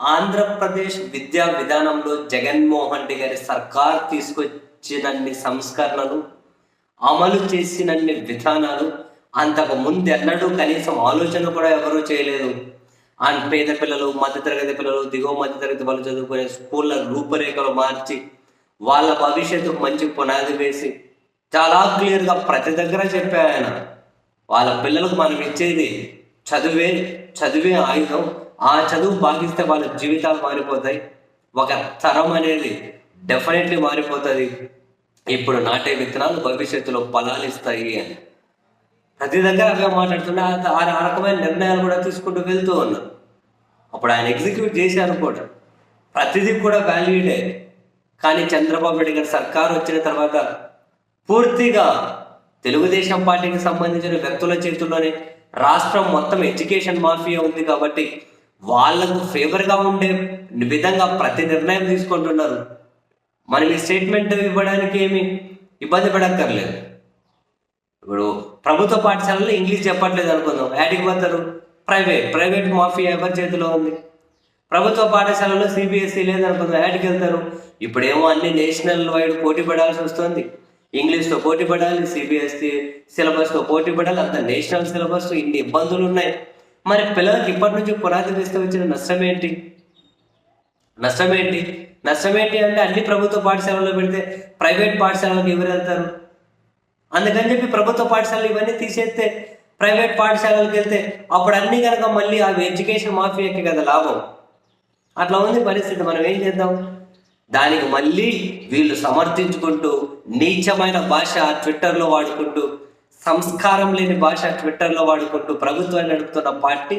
ఆంధ్రప్రదేశ్ విద్యా విధానంలో జగన్మోహన్ రెడ్డి గారి సర్కార్ తీసుకొచ్చినన్ని సంస్కరణలు అమలు చేసినన్ని విధానాలు అంతకు ముందు ఎన్నడూ కనీసం ఆలోచన కూడా ఎవరూ చేయలేదు. ఆ పేద పిల్లలు మధ్యతరగతి పిల్లలు దిగువ మధ్యతరగతి వాళ్ళు చదువుకునే స్కూళ్ళ రూపురేఖలు మార్చి వాళ్ళ భవిష్యత్తుకు మంచి పునాది వేసి చాలా క్లియర్గా ప్రతి దగ్గర చెప్పాయన. వాళ్ళ పిల్లలకు మనం ఇచ్చేది చదువే చదివే ఆయుధం ఆ చదువు పాటిస్తే వాళ్ళ జీవితాలు మారిపోతాయి. ఒక తరం అనేది డెఫినెట్లీ మారిపోతుంది. ఇప్పుడు నాటే విత్తనాలు భవిష్యత్తులో ఫలాలు ఇస్తాయి అని. ప్రతి దగ్గర అవే మాట్లాడుతుంటే ఆ- రకమైన నిర్ణయాలు కూడా తీసుకుంటూ వెళ్తూ ఉన్నా. అప్పుడు ఆయన ఎగ్జిక్యూట్ చేశారు కూడా. ప్రతిదీ కూడా వాల్యూడే కానీ చంద్రబాబు నాయుడు గారి సర్కారు వచ్చిన తర్వాత పూర్తిగా తెలుగుదేశం పార్టీకి సంబంధించిన వ్యక్తుల చేతుల్లోనే రాష్ట్రం మొత్తం ఎడ్యుకేషన్ మాఫియా ఉంది కాబట్టి వాళ్ళకు ఫేవర్గా ఉండే విధంగా ప్రతి నిర్ణయం తీసుకుంటున్నారు. మనం ఈ స్టేట్మెంట్ ఇవ్వడానికి ఏమి ఇబ్బంది పడక్కర్లేదు. ఇప్పుడు ప్రభుత్వ పాఠశాలలో ఇంగ్లీష్ చెప్పట్లేదు అనుకుందాం. యాడికి పోతారు? ప్రైవేట్. ప్రైవేట్ మాఫియా ఎవరి చేతిలో ఉంది? ప్రభుత్వ పాఠశాలలో సిబిఎస్ఈ లేదనుకుందాం. యాడికి వెళ్తారు? ఇప్పుడేమో అన్ని నేషనల్ వైడ్ పోటీ పడాల్సి వస్తుంది. ఇంగ్లీష్తో పోటీ పడాలి సిబిఎస్ఈ సిలబస్తో పోటీ పడాలి అంత నేషనల్ సిలబస్ ఇన్ని ఇబ్బందులు ఉన్నాయి. మరి పిల్లలకి ఇప్పటి నుంచి పునాది వేస్తే వచ్చిన నష్టం ఏంటి? నష్టం ఏంటి? నష్టం ఏంటి అంటే అన్ని ప్రభుత్వ పాఠశాలలో పెడితే ప్రైవేట్ పాఠశాలలకు ఎవరు వెళ్తారు? అందుకని చెప్పి ప్రభుత్వ పాఠశాలలు ఇవన్నీ తీసేస్తే ప్రైవేట్ పాఠశాలలకు వెళ్తే అప్పుడు అన్ని కనుక మళ్ళీ అవి ఎడ్యుకేషన్ మాఫియాకి కదా లాభం. అట్లా ఉంది పరిస్థితి. మనం ఏం చేద్దాం? దానికి మళ్ళీ వీళ్ళు సమర్థించుకుంటూ నీచమైన భాష ట్విట్టర్లో వాడుకుంటూ సంస్కారం లేని భాష ట్విట్టర్లో వాడుకుంటూ ప్రభుత్వాన్ని నడుపుతున్న పార్టీ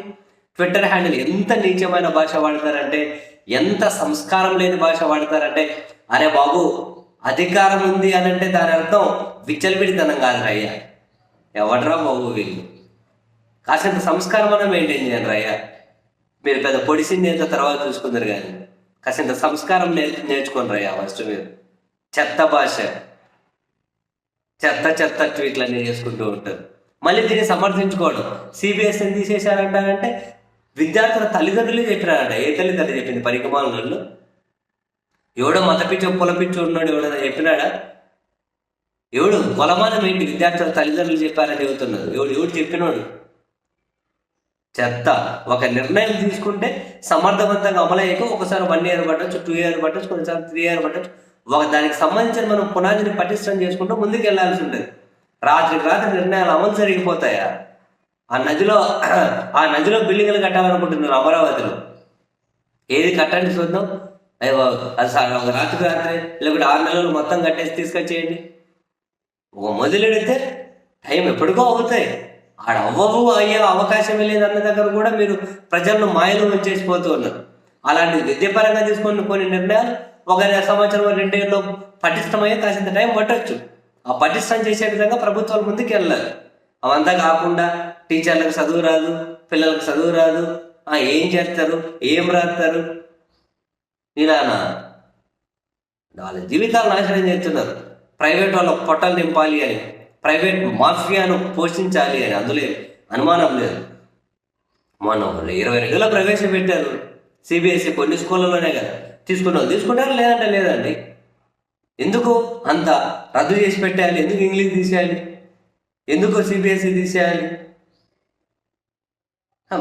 ట్విట్టర్ హ్యాండిల్ ఎంత నీచమైన భాష వాడతారంటే ఎంత సంస్కారం లేని భాష వాడతారంటే అరే బాబు అధికారం ఉంది అని అంటే దాని అర్థం విచ్చలవిడితనం కాదు రయ్యా ఎవడరా బాబు వీళ్ళు? కాసేంత సంస్కారం అన్న మెయింటైన్ చేయండి రయ్యా మీరు పెద్ద పొడిసింది ఎంత తర్వాత చూసుకుందరు కానీ కాసేంత సంస్కారం నేర్చుకోండి రయ్యా ఫస్ట్ మీరు. చెత్త భాష. చెత్త చెత్త ట్వీట్లు అన్ని చేసుకుంటూ ఉంటారు. మళ్ళీ దీన్ని సమర్థించుకోవడం. సిబిఎస్ఈని తీసేశారంటారంటే విద్యార్థుల తల్లిదండ్రులే చెప్పినారంట. ఏ తల్లిదండ్రులు చెప్పింది? పరికమాలను ఎవడో మత పిచ్చో పొల పిచ్చో ఉన్నాడు ఎవడో చెప్పినాడా? ఎవడు? కొలమానం ఏంటి? విద్యార్థుల తల్లిదండ్రులు చెప్పారని చెబుతున్నారు. ఎవడు? ఎవడు చెప్పినోడు? చెత్త. ఒక నిర్ణయం తీసుకుంటే సమర్థవంతంగా అమలయ్యాక ఒకసారి వన్ ఇయర్ పట్టచ్చు టూ ఇయర్ పట్టచ్చు కొన్నిసార్లు త్రీ ఇయర్ పట్టచ్చు. ఒక దానికి సంబంధించిన మనం పునాదిని పటిష్టం చేసుకుంటూ ముందుకు వెళ్ళాల్సి ఉంటుంది. రాత్రికి రాత్రి నిర్ణయాలు అమలు జరిగిపోతాయా ఆ నదిలో ఆ నదిలో బిల్డింగ్లు కట్టాలనుకుంటున్నారు అమరావతిలో. ఏది కట్టండి చూద్దాం. అయ్యో అది ఒక రాత్రికి రాత్రి లేకుంటే ఆరు నెలలు మొత్తం కట్టేసి తీసుకొచ్చేయండి. ఒక మొదలెడితే టైం ఎప్పటికో అవుతాయి. ఆడ అవ్వవు అయ్యే అవకాశం లేదన్న దగ్గర కూడా మీరు ప్రజలను మాయలో ఉంచేసిపోతూ ఉన్నారు. అలాంటి విద్యపరంగా తీసుకున్న కొన్ని నిర్ణయాలు ఒక సంవత్సరం రెండేళ్ళు పటిష్టమయ్యే కాసింత టైం పట్టొచ్చు. ఆ పటిష్టం చేసే విధంగా ప్రభుత్వాలు ముందుకు వెళ్ళాలి. అవంతా కాకుండా టీచర్లకు చదువు రాదు పిల్లలకు చదువు రాదు. ఏం చేస్తారు? ఏం రాస్తారు? ఇలానా వాళ్ళ జీవితాలు నాశనం చేస్తున్నారు. ప్రైవేట్ వాళ్ళ పొట్టలు నింపాలి అని ప్రైవేట్ మాఫియాను పోషించాలి అని అందులో అనుమానం లేదు. మొన్న వాళ్ళు ఇరవై రెండులో ప్రవేశపెట్టారు సిబిఎస్ఈ కొన్ని స్కూళ్ళలోనే కదా. తీసుకున్నారు తీసుకుంటారు లేదంటే లేదండి. ఎందుకు అంత రద్దు చేసి పెట్టాలి? ఎందుకు ఇంగ్లీష్ తీసేయాలి? ఎందుకు సిబిఎస్ఈ తీసేయాలి?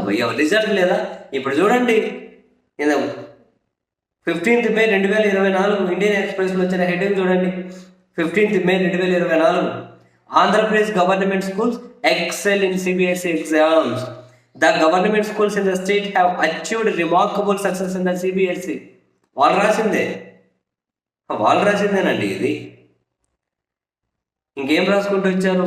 భయ్య రిజల్ట్ లేదా? ఇప్పుడు చూడండి. ఫిఫ్టీన్త్ మే రెండు వేల ఇరవై నాలుగు ఇండియన్ ఎక్స్ప్రెస్లో వచ్చిన హెడ్డింగ్ చూడండి. ఫిఫ్టీన్త్ మే రెండు వేల ఇరవై నాలుగు Andhra Pradesh government schools excel in CBSE exams. The government schools in the state have achieved remarkable success in the CBSE వాళ్ళు రాసిందే. వాళ్ళు రాసిందేనండి ఇది. ఇంకేం రాసుకుంటూ వచ్చారు?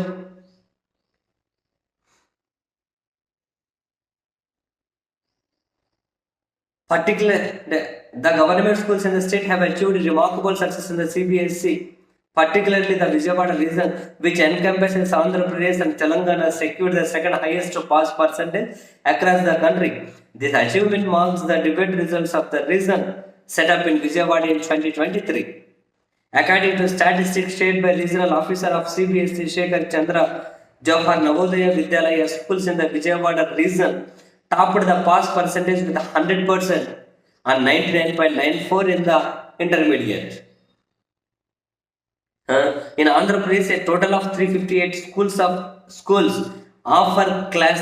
పర్టికులర్ అంటే the government schools in the state have achieved remarkable success in the CBSE particularly the Vijayawada region which encompass in Andhra Pradesh and Telangana secure the second highest pass percentage across the country. This achievement marks the debate results of the region. Set up in Vijayawada in 2023. According to statistics shared by regional officer of CBSE Shekhar Chandra, Jawahar Navodaya Vidyalaya schools in the Vijayawada region topped the pass percentage with 100%. and 99.94 in the intermediate. Uh, in Andhra Pradesh, a total of 358 schools of schools offer class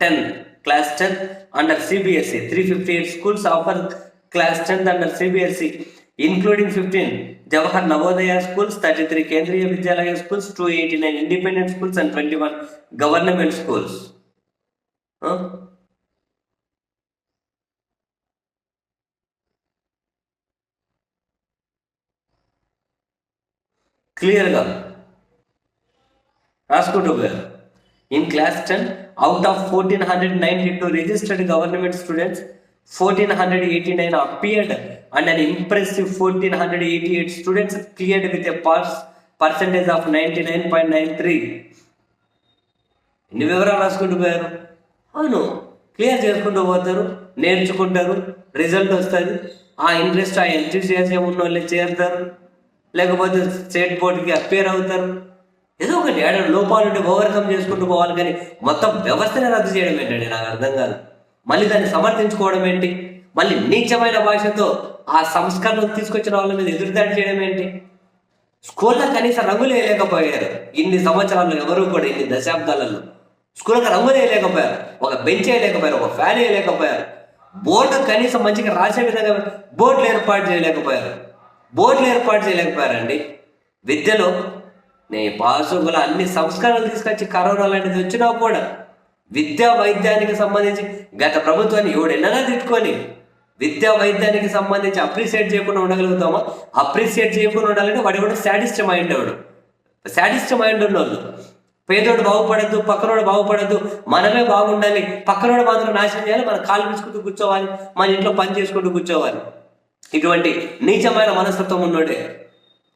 10, class 10 under CBSE. 358 schools offer class 10 under CBSE, including 15 Jawahar Navodaya schools, 33 Kendriya Vidyalaya schools, 289 independent schools, and 21 government schools. Huh? క్లియర్గా రాసుకుంటూ పోయారు in class ten out of fourteen hundred ninety two registered government students fourteen hundred eighty nine appeared and an impressive fourteen hundred eighty eight students cleared with a per percentage of ninety nine point nine three ఎన్ని వివరాలు రాసుకుంటూ పోయారు? అవును clear చేసుకుంటూ పోతారు నేర్చుకుంటారు result వస్తుంది. ఆ ఇంట్రెస్ట్ ఆ ఎంతూసియాసం ఉన్న వాళ్ళు చేరుతారు. లేకపోతే స్టేట్ బోర్డుకి అపేర్ అవుతారు. ఏదో ఒకటి ఏడ లోపాలు ఓవర్కమ్ చేసుకుంటూ పోవాలి కానీ మొత్తం వ్యవస్థనే రద్దు చేయడం ఏంటండి? నాకు అర్థం కాదు. మళ్ళీ దాన్ని సమర్థించుకోవడం ఏంటి? మళ్ళీ నీచమైన భాషతో ఆ సంస్కరణ తీసుకొచ్చిన వాళ్ళ మీద ఎదురుదాడి చేయడం ఏంటి? స్కూల్లో కనీసం రంగులు వేయలేకపోయారు ఇన్ని సంవత్సరాల్లో ఎవరు కూడా ఇన్ని దశాబ్దాలలో స్కూల్కి రంగులు వేయలేకపోయారు ఒక బెంచ్ వేయలేకపోయారు ఒక ఫ్యాన్ వేయలేకపోయారు. బోర్డు కనీసం మంచిగా రాసే విధంగా బోర్డులు ఏర్పాటు చేయలేకపోయారు. బోర్డులు ఏర్పాటు చేయలేకపోయారండి. విద్యలో నేను పాసుగుల అన్ని సంస్కరణలు తీసుకొచ్చి కరోనా లాంటిది వచ్చినా కూడా విద్యా వైద్యానికి సంబంధించి గత ప్రభుత్వాన్ని ఎవడెన్ననా తిట్టుకొని విద్యా వైద్యానికి సంబంధించి అప్రిషియేట్ చేయకుండా ఉండగలుగుతామా? అప్రిషియేట్ చేయకుండా ఉండాలంటే వాడు కూడా శాడిస్ట్ మైండ్ వాడు. శాడిస్ట్ మైండ్ ఉన్నోళ్ళు. పేదోడు బాగుపడద్దు పక్కనోడు బాగుపడద్దు మనమే బాగుండాలి పక్కనోడు మాత్రం నాశనం చేయాలి మన కాలు పిచ్చుకుంటూ కూర్చోవాలి మన ఇంట్లో పని చేసుకుంటూ కూర్చోవాలి. ఇటువంటి నీచమైన మనస్తత్వం ఉన్నోడే.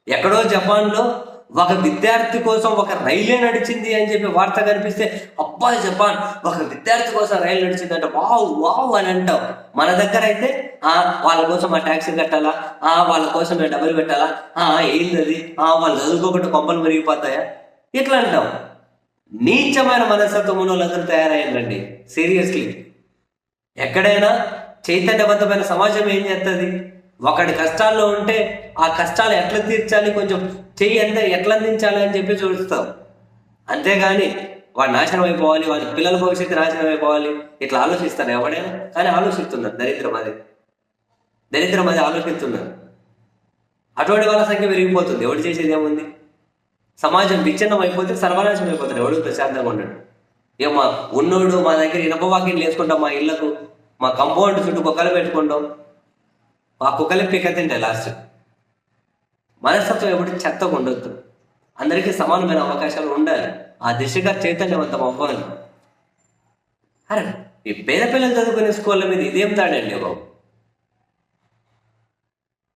ఎక్కడో జపాన్లో ఒక విద్యార్థి కోసం ఒక రైలే నడిచింది అని చెప్పి వార్త కనిపిస్తే అబ్బా జపాన్ ఒక విద్యార్థి కోసం రైలు నడిచింది అంటే వావ్ వావ్ అని అంటావు మన దగ్గర అయితే ఆ వాళ్ళ కోసం ఆ ట్యాక్సీ కట్టాలా? ఆ వాళ్ళ కోసం మేము డబ్బులు పెట్టాలా? ఆ ఏంది అది ఆ వాళ్ళు చదువుకోకుండా కొంపలు మురిగిపోతాయా? ఇట్లా అంటాం. నీచమైన మనస్తత్వం ఉన్న వాళ్ళందరూ తయారయ్యండి సీరియస్లీ. ఎక్కడైనా చైతన్యబద్ధమైన సమాజం ఏం చేస్తుంది ఒకడి కష్టాల్లో ఉంటే ఆ కష్టాలు ఎట్లా తీర్చాలి? కొంచెం చెయ్యి ఎంత ఎట్లా అందించాలి అని చెప్పి చూస్తాం. అంతేగాని వాడు నాశనం అయిపోవాలి వాడి పిల్లల భవిష్యత్తు నాశనం అయిపోవాలి. ఇట్లా ఆలోచిస్తారు ఎవడైనా కానీ ఆలోచిస్తున్నారు. దరిద్రం అది దరిద్రం అది ఆలోచిస్తున్నారు. అటువంటి వాళ్ళ సంఖ్య పెరిగిపోతుంది. ఎవడు చేసేది ఏముంది? సమాజం విచ్ఛిన్నం అయిపోతే సర్వనాశనం అయిపోతాడు ఎవడు ప్రశాంతంగా ఉండడు. ఇక ఉన్నోడు మా దగ్గర ఇనప వాకిట్లు వేసుకుంటాం మా ఇళ్ళకు మా కంపౌండ్ చుట్టూ కుక్కలు పెట్టుకుంటాం. మా కుక్కలే పిక్క తింటాయి లాస్ట్ మనస్తత్వం ఎప్పుడు చెత్తగా ఉండొద్దు. అందరికీ సమానమైన అవకాశాలు ఉండాలి. ఆ దిశగా చైతన్యవంతం అవ్వాలి. అరే ఈ పేద పిల్లలు చదువుకునే స్కూళ్ళ మీద ఇదేం తాడండి బాబు?